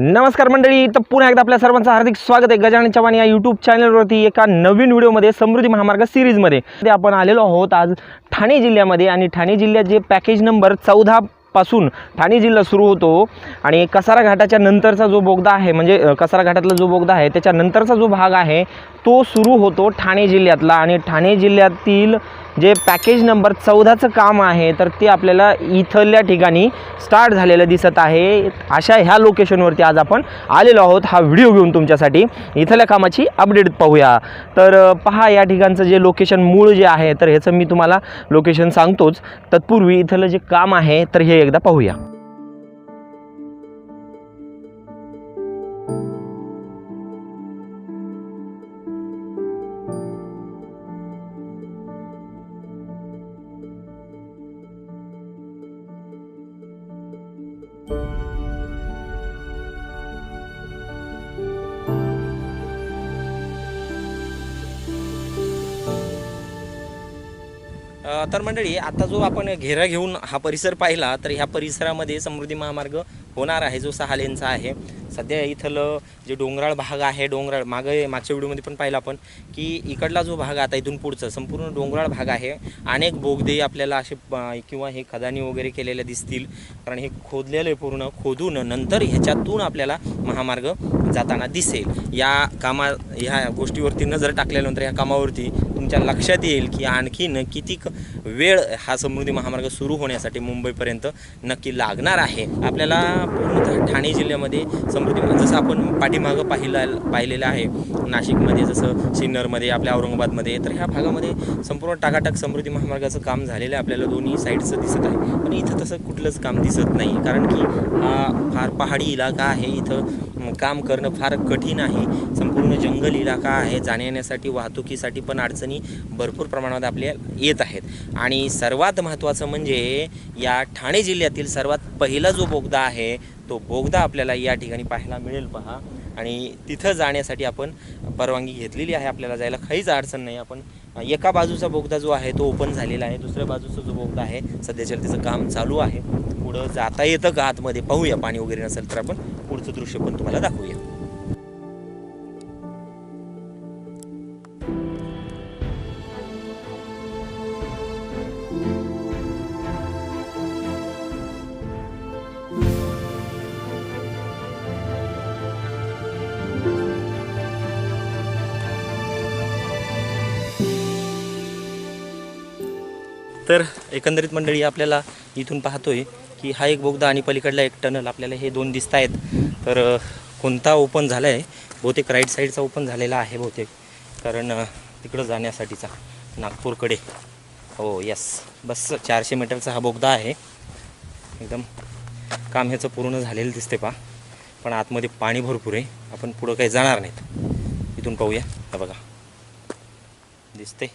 नमस्कार मंडळी तर पुन्हा एकदा आपल्या सर्वांचं हार्दिक स्वागत आहे. गजानन चव्हाण या यूट्यूब चॅनलवरती एका नवीन व्हिडिओमध्ये समृद्धी महामार्ग सिरीजमध्ये ते आपण आलेलो आहोत आज ठाणे जिल्ह्यामध्ये आणि ठाणे जिल्ह्यात जे पॅकेज नंबर चौदा पासून ठाणे जिल्हा सुरू होतो आणि कसारा घाटाच्या नंतरचा जो बोगदा आहे म्हणजे कसारा घाटातला जो बोगदा आहे त्याच्या नंतरचा जो भाग आहे तो सुरू होतो ठाणे जिल्ह्यातला. आणि ठाणे जिल्ह्यातील जे पॅकेज नंबर चौदाचं काम आहे तर ते आपल्याला इथल्या ठिकाणी स्टार्ट झालेलं दिसत आहे. अशा ह्या लोकेशनवरती आज आपण आलेलो आहोत. हा व्हिडिओ घेऊन तुमच्यासाठी इथल्या कामाची अपडेट पाहूया. तर पहा या ठिकाणचं जे लोकेशन मूळ जे आहे तर ह्याचं मी तुम्हाला लोकेशन सांगतोच. तत्पूर्वी इथलं जे काम आहे तर हे एकदा पाहूया. तर मंडळी आता जो आपण घेरा घेऊन हा परिसर पाहिला तर ह्या परिसरामध्ये समृद्धी महामार्ग होणार आहे जो सहा लेनचा आहे. सध्या इथलं जे डोंगराळ भाग आहे डोंगराळ मागे मागच्या व्हिडिओमध्ये पण पाहिलं आपण की इकडला जो भाग आता इथून पुढचा संपूर्ण डोंगराळ भाग आहे. अनेक बोगदे आपल्याला असे किंवा हे खदानी वगैरे केलेले दिसतील कारण हे खोदलेलं आहे पूर्ण खोदून नंतर ह्याच्यातून आपल्याला महामार्ग जाताना दिसेल. या कामा ह्या गोष्टीवरती नजर टाकल्यानंतर या कामावरती तुमच्या लक्षात येईल की आणखीन किती वेळ हा समृद्धी महामार्ग सुरू होण्यासाठी मुंबईपर्यंत नक्की लागणार आहे. आपल्याला पूर्णतः ठाणे जिल्ह्यामध्ये समृद्धी जसं आपण पाठीमागं पाहिलं पाहिलेलं आहे नाशिकमध्ये जसं सिन्नरमध्ये आपल्या औरंगाबादमध्ये तर ह्या भागामध्ये संपूर्ण टाकाटाक समृद्धी महामार्गाचं काम झालेलं आहे. आपल्याला दोन्ही साईडचं दिसत आहे. पण इथं तसं कुठलंच काम दिसत नाही. कारण की हा फार पहाडी इलाका आहे. इथं काम करणं फार कठीण आहे. संपूर्ण जंगल इलाका आहे. जाण्यासाठी वाहतुकीसाठी पण अडचणी भरपूर प्रमाणात आपल्या येत आहेत. आणि सर्वात महत्त्वाचं म्हणजे या ठाणे जिल्ह्यातील सर्वात पहिला जो बोगदा आहे तो बोगदा आपल्याला या ठिकाणी पाहायला मिळेल पहा. आणि तिथं जाण्यासाठी आपण परवानगी घेतलेली आहे. आपल्याला जायला काहीच अडचण नाही. आपण एका बाजूचा बोगदा जो आहे तो ओपन झालेला आहे. दुसऱ्या बाजूचा जो बोगदा आहे सध्याच्या त्याचं काम चालू आहे. पुढं जाता येतं का? आतमध्ये पाहूया. पाणी वगैरे नसेल तर आपण पुढचं दृश्य पण तुम्हाला दाखवूया. तर एकंदरीत मंडळी आपल्याला इथून पाहतोय की हा एक बोगदा आणि पलीकडला एक टनल आपल्याला हे दोन दिसत आहेत तर कोणता ओपन झाला आहे बहुतेक राईट साईडचा ओपन झालेला आहे बहुतेक. कारण तिकडं जाण्यासाठीचा नागपूरकडे. हो यस बस चारशे मीटरचा हा बोगदा आहे. एकदम काम ह्याचं पूर्ण झालेलं दिसते पा पण आतमध्ये पाणी भरपूर आहे. आपण पुढं काही जाणार नाहीत. इथून पाहूया. हा बघा. दिसते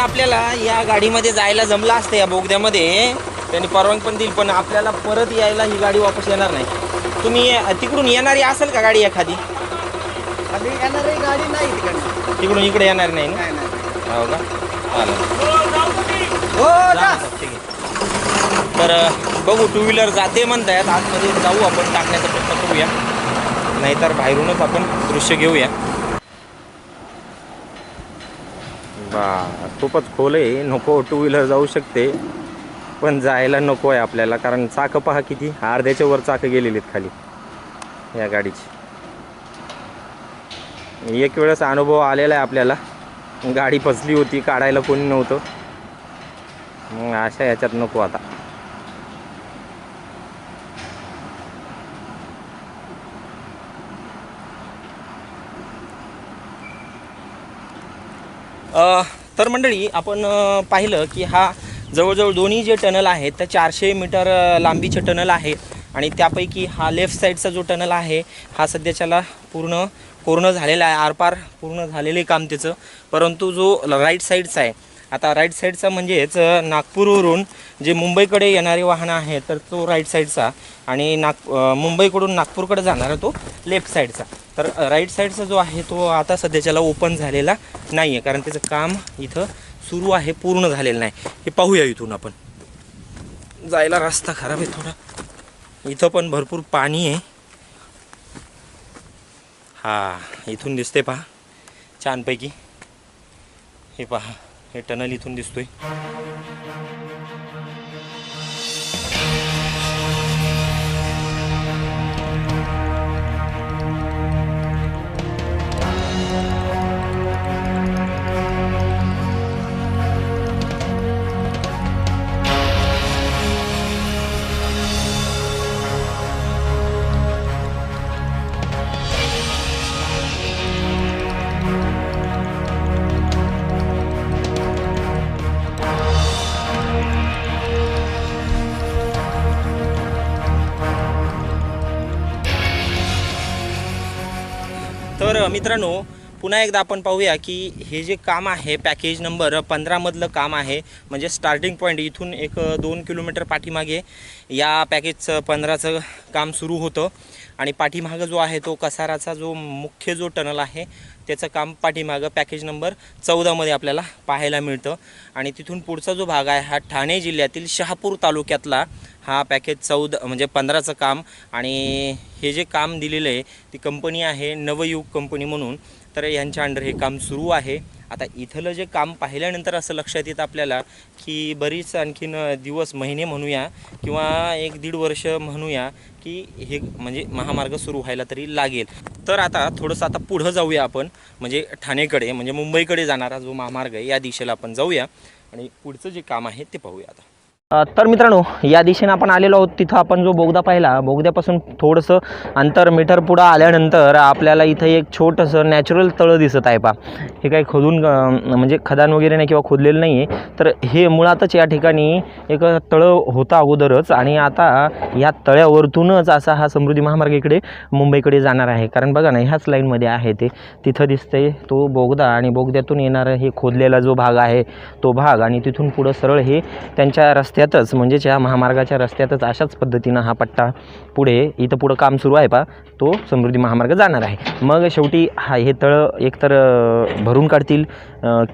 आपल्याला या गाडीमध्ये जायला जमलं असतं या बोगद्यामध्ये. त्यांनी परवानगी पण दिली पण आपल्याला परत यायला ही गाडी वापस येणार नाही. तुम्ही तिकडून येणारी असेल का गाडी एखादी? येणारी गाडी नाही तिकडे तिकडून इकडे येणार नाही ना? हो का? चालेल. हो तर बघू टू व्हीलर जाते म्हणतायत. आतमध्ये जाऊ आपण टाकण्याचा प्रयत्न करूया. नाहीतर बाहेरूनच आपण दृश्य घेऊया. बा खूपच खोल आहे. नको टू व्हीलर जाऊ शकते. पण जायला नको आहे आपल्याला कारण चाकं पहा किती. अर्ध्याच्या वर चाकं गेलेली आहेत खाली या गाडीची. एक वेळेस अनुभव आलेला आहे आपल्याला. गाडी फसली होती काढायला कोणी नव्हतं. मग अशा ह्याच्यात नको आता. तर मंडळी आपण पाहिलं की हा जवळजवळ दोन्ही जे टनल आहेत त्या चारशे मीटर लांबीचे टनल आहे आणि त्यापैकी हा लेफ्ट साईडचा जो टनल आहे हा सध्याच्याला पूर्ण पूर्ण झालेला आहे आरपार पूर्ण झालेले काम त्याचं. परंतु जो राईट साईडचा आहे आता राईट साईडचा म्हणजेच नागपूरवरून जे मुंबईकडे येणारे वाहनं आहेत तर तो राईट साईडचा आणि नाग मुंबईकडून नागपूरकडे जाणारा तो लेफ्ट साईडचा तर राईट साईडचा जो आहे तो आता सध्याच्याला ओपन झालेला नाही आहे कारण त्याचं काम इथं सुरू आहे पूर्ण झालेलं नाही. हे पाहूया इथून आपण. जायला रस्ता खराब आहे थोडा. इथं पण भरपूर पाणी आहे. हा इथून दिसते पहा. छानपैकी. हे पहा. हे टनल इथून दिसतोय. तर मित्रांनो पुन्हा एकदा आपण पाहूया की हे जे काम आहे पॅकेज नंबर पंधरामधलं काम आहे. म्हणजे स्टार्टिंग पॉईंट इथून एक दोन किलोमीटर पाठीमागे या पॅकेजचं पंधराचं काम सुरू होतं. आणि पाठीमागं जो आहे तो कसाराचा जो मुख्य जो टनल आहे त्याचं काम पाठीमागं पॅकेज नंबर चौदामध्ये आपल्याला पाहायला मिळतं. आणि तिथून पुढचा जो भाग आहे हा ठाणे जिल्ह्यातील शहापूर तालुक्यातला हा पॅकेज चौदा म्हणजे पंधराचं काम. आणि हे जे काम दिलेलं आहे ती कंपनी आहे नवयुग कंपनी म्हणून. तर यांच्या अंडर हे काम सुरू आहे. आता इथलं जे काम पाहिल्यानंतर असं लक्षात येतं आपल्याला की बरीच आणखीन दिवस महिने म्हणूया किंवा एक दीड वर्ष म्हणूया की हे म्हणजे महामार्ग सुरू व्हायला तरी लागेल. तर आता थोडंसं आता पुढं जाऊया आपण. म्हणजे ठाणेकडे म्हणजे मुंबईकडे जाणारा जो महामार्ग आहे या दिशेला आपण जाऊया आणि पुढचं जे काम आहे ते पाहूया आता. तर मित्रांनो या दिशेने आपण आलेलो आहोत. तिथं आपण जो बोगदा पाहिला बोगद्यापासून थोडंसं अंतर मीटर पुढं आल्यानंतर आपल्याला इथं एक छोटंसं नॅचरल तळं दिसत आहे पा हे काही खोदून म्हणजे खदान वगैरे नाही किंवा खोदलेलं नाही आहे तर हे मुळातच या ठिकाणी एक तळं होतं अगोदरच आणि आता या तळ्यावरतूनच असा हा समृद्धी महामार्ग इकडे मुंबईकडे जाणार आहे. कारण बघा ना ह्याच लाईनमध्ये आहे ते. तिथं दिसतंय तो बोगदा आणि बोगद्यातून येणारं हे खोदलेला जो भाग आहे तो भाग आणि तिथून पुढं सरळ हे त्यांच्या रस्त्यातच म्हणजेच या महामार्गाच्या रस्त्यातच अशाच पद्धतीनं हा पट्टा पुढे इथं पुढं काम सुरू आहे पा तो समृद्धी महामार्ग जाणार आहे. मग शेवटी हा हे तळं एकतर भरून काढतील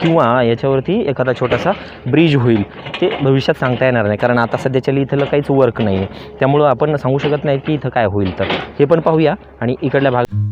किंवा याच्यावरती एखादा छोटासा ब्रिज होईल. ते भविष्यात सांगता येणार नाही. कारण आता सध्याच्या इथलं काहीच वर्क नाही आहे त्यामुळं आपण सांगू शकत नाही की इथं काय होईल तर. हे पण पाहूया आणि इकडल्या भाग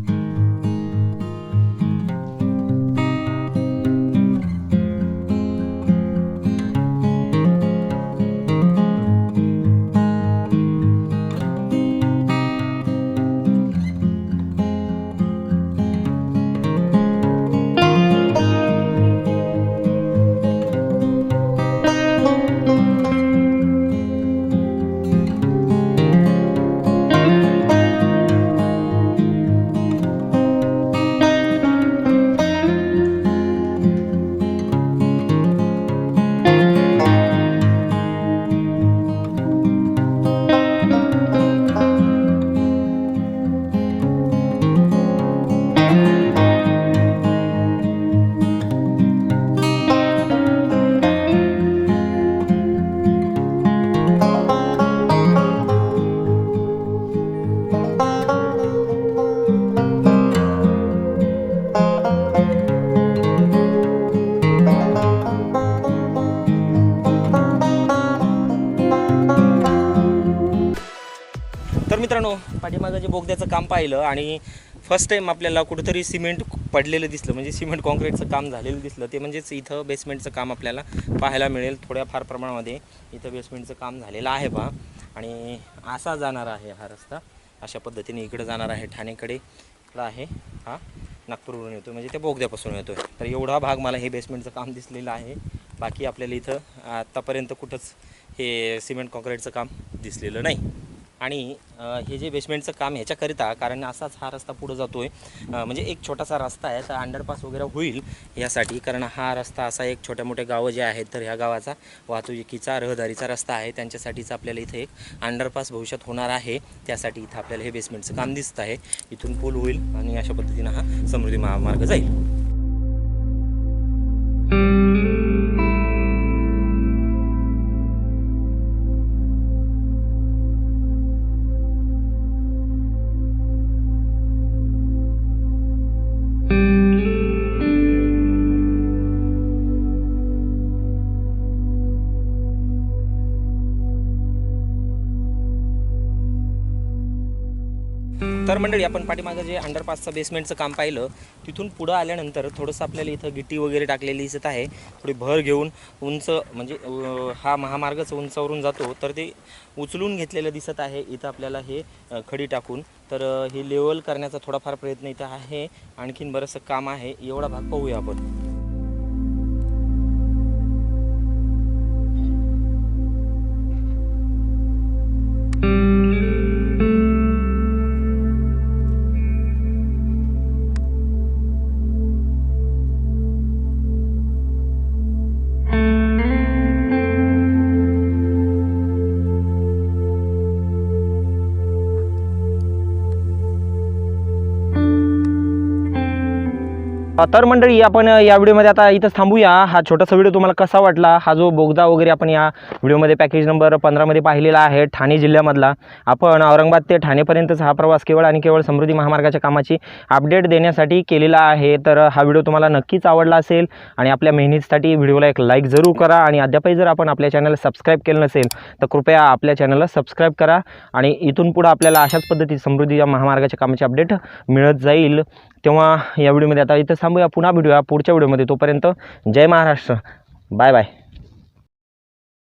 पाठीमागं जे बोगद्याचं काम पाहिलं आणि फर्स्ट टाईम आपल्याला कुठंतरी सिमेंट पडलेलं दिसलं म्हणजे सिमेंट कॉन्क्रीटचं काम झालेलं दिसलं ते म्हणजेच इथं बेसमेंटचं काम आपल्याला पाहायला मिळेल. थोड्याफार प्रमाणामध्ये इथं बेसमेंटचं काम झालेलं आहे पहा आणि असा जाणार आहे हा रस्ता. अशा पद्धतीने इकडे जाणार आहे ठाणेकडे. इकडं आहे हा नागपूरवरून येतो म्हणजे त्या बोगद्यापासून येतो तर एवढा भाग मला हे बेसमेंटचं काम दिसलेलं आहे. बाकी आपल्याला इथं आत्तापर्यंत कुठंच हे सिमेंट कॉन्क्रीटचं काम दिसलेलं नाही. आणि हे जे बेसमेंटचं काम ह्याच्याकरिता कारण असाच हा रस्ता पुढं जातो आहे म्हणजे एक छोटासा रस्ता आहे तर अंडरपास वगैरे होईल यासाठी कारण हा रस्ता असा एक छोट्या मोठ्या गावं जे आहेत तर ह्या गावाचा वाहतुकीचा रहदारीचा रस्ता आहे त्यांच्यासाठीच आपल्याला इथे एक अंडरपास भविष्यात होणार आहे त्यासाठी इथं आपल्याला हे बेसमेंटचं काम दिसत आहे इथून पूल होईल आणि अशा पद्धतीनं हा समृद्धी महामार्ग जाईल. तर मंडळी आपण पाठीमागं जे अंडरपासचं बेसमेंटचं काम पाहिलं तिथून पुढं आल्यानंतर थोडंसं आपल्याला इथं गिट्टी वगैरे टाकलेली दिसत आहे. थोडी भर घेऊन उंच म्हणजे हा महामार्गच उंचावरून जातो तर ते उचलून घेतलेलं दिसत आहे. इथं आपल्याला हे खडी टाकून. तर हे लेवल करण्याचा थोडाफार प्रयत्न इथं आहे. आणखीन बरंचसं काम आहे. एवढा भाग पाहूया आपण. तर मंडळी आपण या व्हिडिओमध्ये आता इथंच थांबूया. हा छोटासा व्हिडिओ तुम्हाला कसा वाटला? हा जो बोगदा वगैरे आपण या व्हिडिओमध्ये पॅकेज नंबर पंधरामध्ये पाहिलेला आहे ठाणे जिल्ह्यामधला. आपण औरंगाबाद ते ठाणेपर्यंतचा हा प्रवास केवळ आणि केवळ समृद्धी महामार्गाच्या कामाची अपडेट देण्यासाठी केलेला आहे. तर हा व्हिडिओ तुम्हाला नक्कीच आवडला असेल आणि आपल्या मेहनतीसाठी व्हिडिओला एक लाईक जरूर करा आणि अद्यापही जर आपण आपल्या चॅनलला सबस्क्राईब केलं नसेल तर कृपया आपल्या चॅनलला सबस्क्राईब करा आणि इथून पुढं आपल्याला अशाच पद्धती समृद्धी या महामार्गाच्या कामाची अपडेट मिळत जाईल. तेव्हा या व्हिडिओमध्ये आता इथं थांबूया. पुन्हा भेटूया पुढच्या व्हिडिओमध्ये. तोपर्यंत जय महाराष्ट्र. Bye bye.